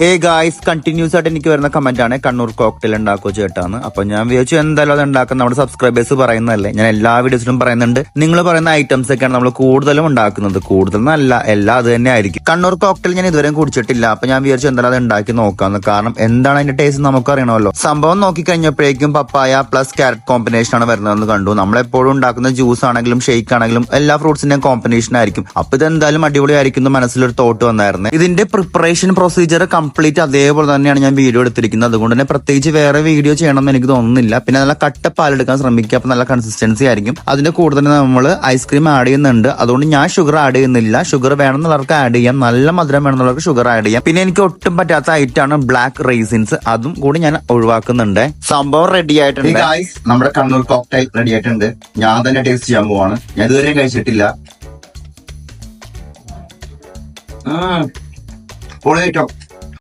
Hey guys continuous ആയിട്ട് എനിക്ക് വരുന്ന കമന്റ് ആണ്. കണ്ണൂർ കോക്ടെയിൽ ഉണ്ടാക്കോ ചേട്ടാന്ന്. അപ്പൊ ഞാൻ വിചാരിച്ചു എന്തായാലും അത് ഉണ്ടാക്കുന്ന നമ്മുടെ സബ്സ്ക്രൈബേഴ്സ് പറയുന്നതല്ലേ. ഞാൻ എല്ലാ വീഡിയോസിലും പറയുന്നുണ്ട്. നിങ്ങൾ പറയുന്ന ഐറ്റംസ് ഒക്കെയാണ് നമ്മൾ കൂടുതലും ഉണ്ടാക്കുന്നത്. കൂടുതൽ എന്നല്ല എല്ലാം അത് തന്നെ ആയിരിക്കും. കണ്ണൂർ കോക്ടെയിൽ ഞാൻ ഇതുവരെ കുടിച്ചിട്ടില്ല. അപ്പൊ ഞാൻ വിചാരിച്ചു എന്തായാലും അത് ഉണ്ടാക്കി നോക്കാന്ന്. കാരണം എന്താണ് അതിന്റെ ടേസ്റ്റ് നമുക്ക് അറിയണമല്ലോ സംഭവം നോക്കി കഴിഞ്ഞപ്പോഴേക്കും പപ്പായ പ്ലസ് ക്യാരറ്റ് കോമ്പിനേഷൻ ആണ് വരുന്നതെന്ന് കണ്ടു. നമ്മളെപ്പോഴും ഉണ്ടാക്കുന്ന ജ്യൂസ് ആണെങ്കിലും ഷേക്ക് ആണെങ്കിലും എല്ലാ ഫ്രൂട്ട്സിന്റെയും കോമ്പിനേഷൻ ആയിരിക്കും. അപ്പൊ ഇത് എന്തായാലും അടിപൊളിയായിരിക്കും എന്ന് മനസ്സിലൊരു തോട്ട് വന്നായിരുന്നു. ഇതിന്റെ പ്രിപ്പറേഷൻ പ്രൊസീജിയർ കംപ്ലീറ്റ് അതേപോലെ തന്നെയാണ് ഞാൻ വീഡിയോ എടുത്തിരിക്കുന്നത്. അതുകൊണ്ട് തന്നെ പ്രത്യേകിച്ച് വേറെ വീഡിയോ ചെയ്യണമെന്ന് എനിക്ക് തോന്നുന്നില്ല. പിന്നെ നല്ല കട്ട പാലെടുക്കാൻ ശ്രമിക്കുക. അപ്പൊ നല്ല കൺസിസ്റ്റൻസി ആയിരിക്കും. അതിന്റെ കൂടെ തന്നെ നമ്മൾ ഐസ്ക്രീം ആഡ് ചെയ്യുന്നുണ്ട്. അതുകൊണ്ട് ഞാൻ ഷുഗർ ആഡ് ചെയ്യുന്നില്ല. ഷുഗർ വേണമെന്നുള്ളവർക്ക് ആഡ് ചെയ്യാം. നല്ല മധുരം വേണമെന്നുള്ളവർക്ക് ഷുഗർ ആഡ് ചെയ്യാം. പിന്നെ എനിക്ക് ഒട്ടും പറ്റാത്ത ഐറ്റാണ് ബ്ലാക്ക് റൈസിൻസ് അതും കൂടി ഞാൻ ഒഴിവാക്കുന്നുണ്ട്. സംഭവം റെഡി ആയിട്ടുണ്ട്. നമ്മുടെ കണ്ണൂർ കോക്ടൈൽ റെഡി ആയിട്ടുണ്ട്. ഞാൻ തന്നെ ടേസ്റ്റ് ചെയ്യാൻ പോവാണ്. ഞാൻ ഇതുവരെ കഴിച്ചിട്ടില്ല. പൊളിയേറ്റോ